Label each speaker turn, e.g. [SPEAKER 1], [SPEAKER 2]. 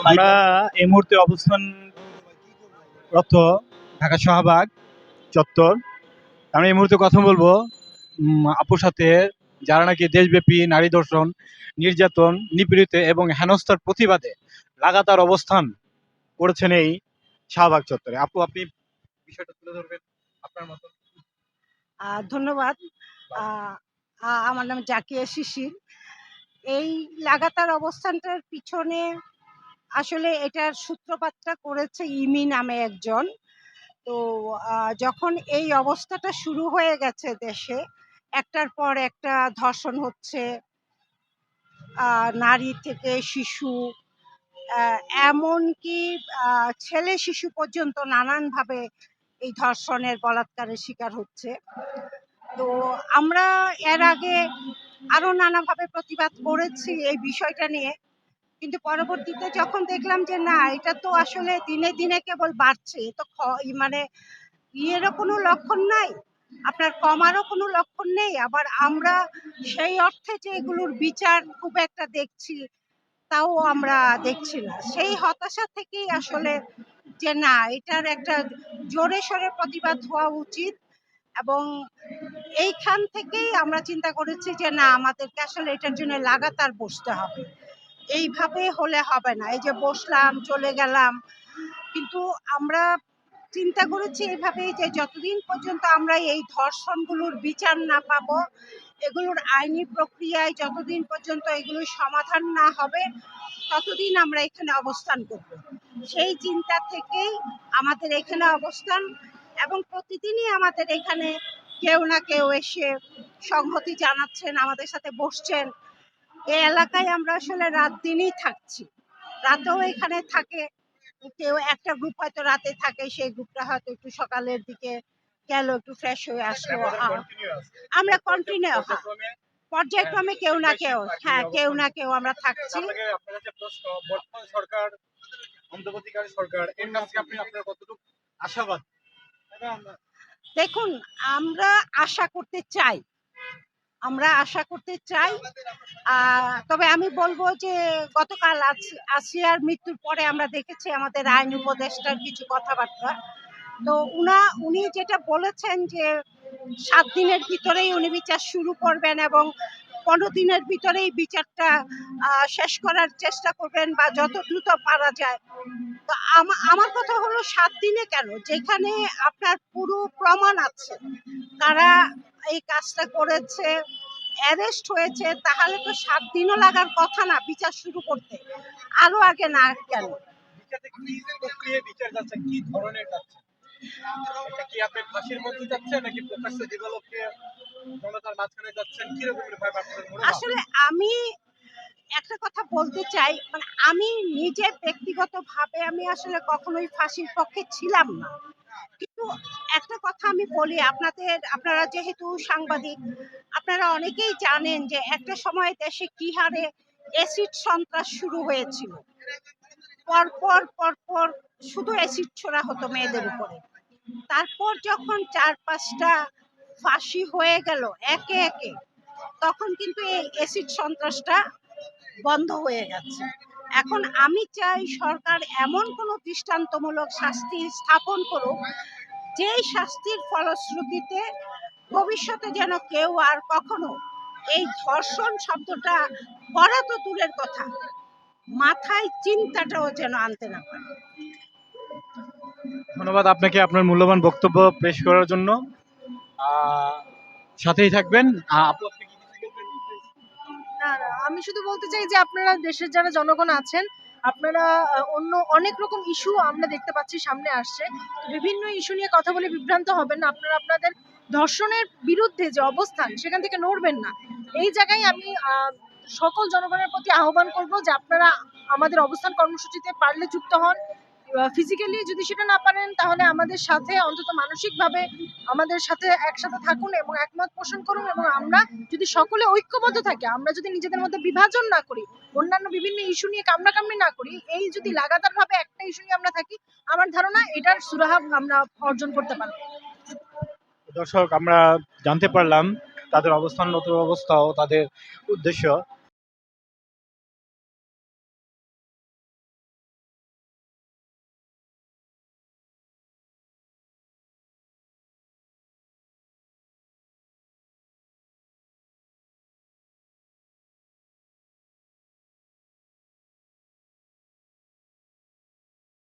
[SPEAKER 1] আমরা এই মুহূর্তে অবস্থানরত ঢাকা শাহবাগ চত্বর। আমরা এই মুহূর্তে কথা বলব আপুর সাথে যারা নাকি দেশব্যাপী নারী ধর্ষণ নির্যাতন নিপীড়িত এবং হেনস্থার প্রতিবাদে লাগাতার অবস্থান করেছেন এই শাহবাগ চত্বরে। আপু আপনি বিষয়টা তুলে ধরবেন আপনার মতো।
[SPEAKER 2] ধন্যবাদ। আমার নাম জাকিয়া শিশির। এই লাগাতার অবস্থানটার পিছনে আসলে এটার সূত্রপাতটা করেছে ইমি নামে একজন। তো যখন এই অবস্থাটা শুরু হয়ে গেছে দেশে, একটার পর একটা ধর্ষণ হচ্ছে নারী থেকে শিশু এমনকি ছেলে শিশু পর্যন্ত নানানভাবে এই ধর্ষণের বলাৎকারের শিকার হচ্ছে। তো আমরা এর আগে আরও নানাভাবে প্রতিবাদ করেছি এই বিষয়টা নিয়ে। কিন্তু পরবর্তীতে যখন দেখলাম যে না, এটা তো আসলে দিনে দিনে কেবল বাড়ছে তো মানে ইয়েরও কোনো লক্ষণ নাই, আপনার কমারও কোনো লক্ষণ নেই, আবার আমরা সেই অর্থে যে এগুলোর বিচার খুব একটা দেখছি, তাও আমরা দেখছি না। সেই হতাশা থেকেই আসলে যে না, এটার একটা জোরে সোরে প্রতিবাদ হওয়া উচিত। এবং এইখান থেকেই আমরা চিন্তা করেছি যে না, আমাদেরকে আসলে এটার জন্য লাগাতার বসতে হবে। এইভাবে হলে হবে না। এই যে বসলাম, চলে গেলাম। কিন্তু আমরা চিন্তা করেছি এইভাবেই যে যতদিন পর্যন্ত আমরা এই ধর্ষণগুলোর বিচার না পাব, এগুলোর আইনি প্রক্রিয়ায় যতদিন পর্যন্ত এগুলোর সমাধান না হবে, ততদিন আমরা এখানে অবস্থান করব। সেই চিন্তা থেকেই আমাদের এখানে অবস্থান। এবং প্রতিদিনই আমাদের এখানে কেউ না কেউ এসে সংহতি জানাচ্ছেন আমাদের সাথে বসছেন। এই এলাকায় আমরা আসলে রাত দিনই থাকছি। রাতেও এখানে থাকে কেউ একটা গ্রুপ হয়তো রাতে থাকে সেই গ্রুপটা হয়তো একটু সকালের দিকে গেল একটু ফ্রেশ হয়ে আসলো। আমরা কন্টিনিউ পর্যায়ক্রমে কেউ না কেউ হ্যাঁ কেউ না কেউ আমরা থাকছি।
[SPEAKER 1] বর্তমান সরকার অন্তর্বর্তীকালীন সরকার এর কাছ আপনি আপনার কতটুকু আশাবাদ?
[SPEAKER 2] দেখুন, আমরা আশা করতে চাই। আমরা আশা করতে চাই তবে আমি বলব যে গতকাল আস- আসিয়ার মৃত্যুর পরে আমরা দেখেছি আমাদের আইন উপদেষ্টার কিছু কথাবার্তা। তো উনা, উনি যেটা বলেছেন যে সাত দিনের ভিতরেই উনি বিচার শুরু করবেন এবং পনেরো দিনের ভিতরেই বিচারটা শেষ করার চেষ্টা করবেন বা যত দ্রুত পারা যায়। তো আমার কথা হলো সাত দিনে কেন? যেখানে আপনার পুরো প্রমাণ আছে, তারা এই কাজটা করেছে, অ্যারেস্ট হয়েছে, তাহলে তো সাত দিনও লাগার কথা না বিচার শুরু করতে। আরও আগে না কেন?
[SPEAKER 1] কি ধরনের কি আপনি ফাঁসির মধ্যে যাচ্ছে নাকি প্রকাশ্যে দিবালোককে জনতার মাঝখানে যাচ্ছেন, কি রকমের আপনাদের
[SPEAKER 2] আসলে আমি একটা কথা বলতে চাই মানে আমি নিজে ব্যক্তিগতভাবে আমি আসলে কখনোই ফাঁসির পক্ষে ছিলাম না। কিন্তু একটা কথা আমি বলি, আপনাদের, আপনারা যেহেতু সাংবাদিক, আপনারা অনেকেই জানেন যে একটা সময় দেশে কি হারে অ্যাসিড সন্ত্রাস শুরু হয়েছিল। পরপর পরপর শুধু অ্যাসিড ছোড়া হতো মেয়েদের উপরে। তারপর যখন চার পাঁচটা ফাঁসি হয়ে গেল, একে একে। তখন কিন্তু এই অ্যাসিড সন্ত্রাসটা বন্ধ হয়ে গেছে। এখন আমি চাই সরকার এমন কোনো দৃষ্টান্তমূলক শাস্তি স্থাপন করুক, যেই শাস্তির ফলশ্রুতিতে ভবিষ্যতে যেন কেউ আর কখনো এই ধর্ষণ শব্দটা করা তো দূরের কথা, মাথায় চিন্তাটাও যেন আনতে না পারে।
[SPEAKER 1] ধন্যবাদ আপনাকে আপনার মূল্যবান বক্তব্য পেশ করার জন্য। সাথেই থাকবেন।
[SPEAKER 3] আমি শুধু বলতে চাই যে আপনারা দেশের যারা জনগণ আছেন, আপনারা অন্য অনেক রকম ইস্যু আমরা দেখতে পাচ্ছি সামনে আসছে। বিভিন্ন ইস্যু নিয়ে কথা বলে বিভ্রান্ত হবেন না। আপনারা আপনাদের ধর্ষণের বিরুদ্ধে যে অবস্থান, সেখান থেকে নড়বেন না। এই জায়গায় আমি সকল জনগণের প্রতি আহ্বান করব যে আপনারা আমাদের অবস্থান কর্মসূচিতে পারলে যুক্ত হন। ফিজিক্যালি যদি সেটা না পারেন, তাহলে আমাদের সাথে অন্তত মানসিকভাবে আমাদের সাথে একসাথে থাকুন এবং একমত পোষণ করুন এবং আমরা যদি সকলে ঐক্যবদ্ধ থাকি, আমরা যদি নিজেদের মধ্যে বিভাজন না করি, অন্যান্য বিভিন্ন ইস্যু নিয়ে কামড়াকামড়ি না করি, এই যদি লাগাতার ভাবে একটা ইস্যু নিয়ে আমরা থাকি, আমার ধারণা এটার সুরাহা আমরা অর্জন করতে পারব।
[SPEAKER 1] দর্শক, আমরা জানতে পারলাম তাদের অবস্থানগত অবস্থা ও তাদের উদ্দেশ্য।